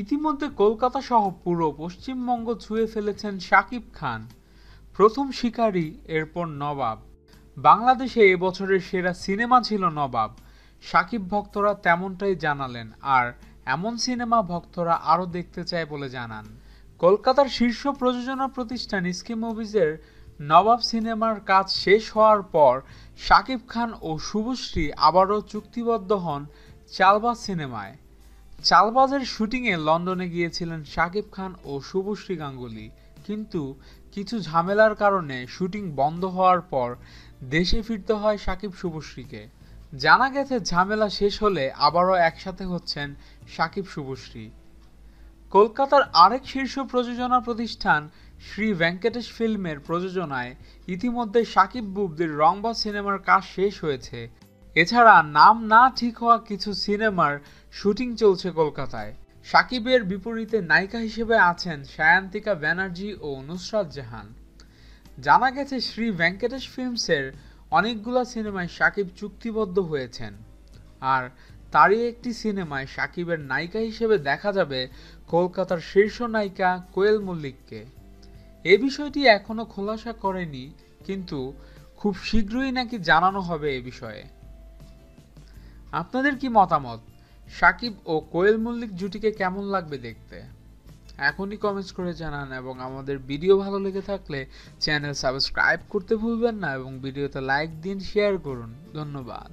ইতিমধ্যে কলকাতা সহ পুরো পশ্চিমবঙ্গ ছুঁয়ে ফেলেছেন শাকিব খান। প্রথম শিকারী, এরপর নবাব। বাংলাদেশে এবছরের সেরা সিনেমা ছিল নবাব। শাকিব ভক্তরা তেমনটাই জানালেন, আর এমন সিনেমা ভক্তরা আরও দেখতে চায় বলে জানান। কলকাতার শীর্ষ প্রযোজনা প্রতিষ্ঠান স্কি মুভিজের নবাব সিনেমার কাজ শেষ হওয়ার পর শাকিব খান ও শুভশ্রী আবারও চুক্তিবদ্ধ হন চালবাজ সিনেমায়। চালবাজের শুটিংয়ে লন্ডনে গিয়েছিলেন শাকিব খান ও শুভশ্রী গাঙ্গুলি। কিন্তু কিছু ঝামেলার কারণে শুটিং বন্ধ হওয়ার পর দেশে ফিরতে হয় শাকিব শুভশ্রীকে। জানা গেছে ঝামেলা শেষ হলে আবারও একসাথে হচ্ছেন শাকিব শুভশ্রী। কলকাতার আরেক শীর্ষ প্রযোজনা প্রতিষ্ঠান শ্রী ভেঙ্কটেশ ফিল্মের প্রযোজনায় ইতিমধ্যে সাকিব বুবদের রংবা সিনেমার কাজ শেষ হয়েছে। এছাড়া নাম না ঠিক হওয়া কিছু সিনেমার শুটিং চলছে কলকাতায়। সাকিবের বিপরীতে নায়িকা হিসেবে আছেন সায়ান্তিকা ব্যানার্জি ও নুসরাত জাহান। জানা গেছে শ্রী ভেঙ্কটেশ ফিল্মসের অনেকগুলো সিনেমায় সাকিব চুক্তিবদ্ধ হয়েছেন। আর তারই একটি সিনেমায় সাকিবের নায়িকা হিসেবে দেখা যাবে কলকাতার শীর্ষ নায়িকা কোয়েল মল্লিককে। এ বিষয়টি এখনও খোলাসা করেনি, কিন্তু খুব শীঘ্রই নাকি জানানো হবে এ বিষয়ে। আপনাদের কি মতামত? সাকিব ও কোয়েল মল্লিক জুটিকে কেমন লাগবে দেখতে? এখনই কমেন্টস করে জানান এবং আমাদের ভিডিও ভালো লেগে থাকলে চ্যানেল সাবস্ক্রাইব করতে ভুলবেন না এবং ভিডিওতে লাইক দিন শেয়ার করুন। ধন্যবাদ।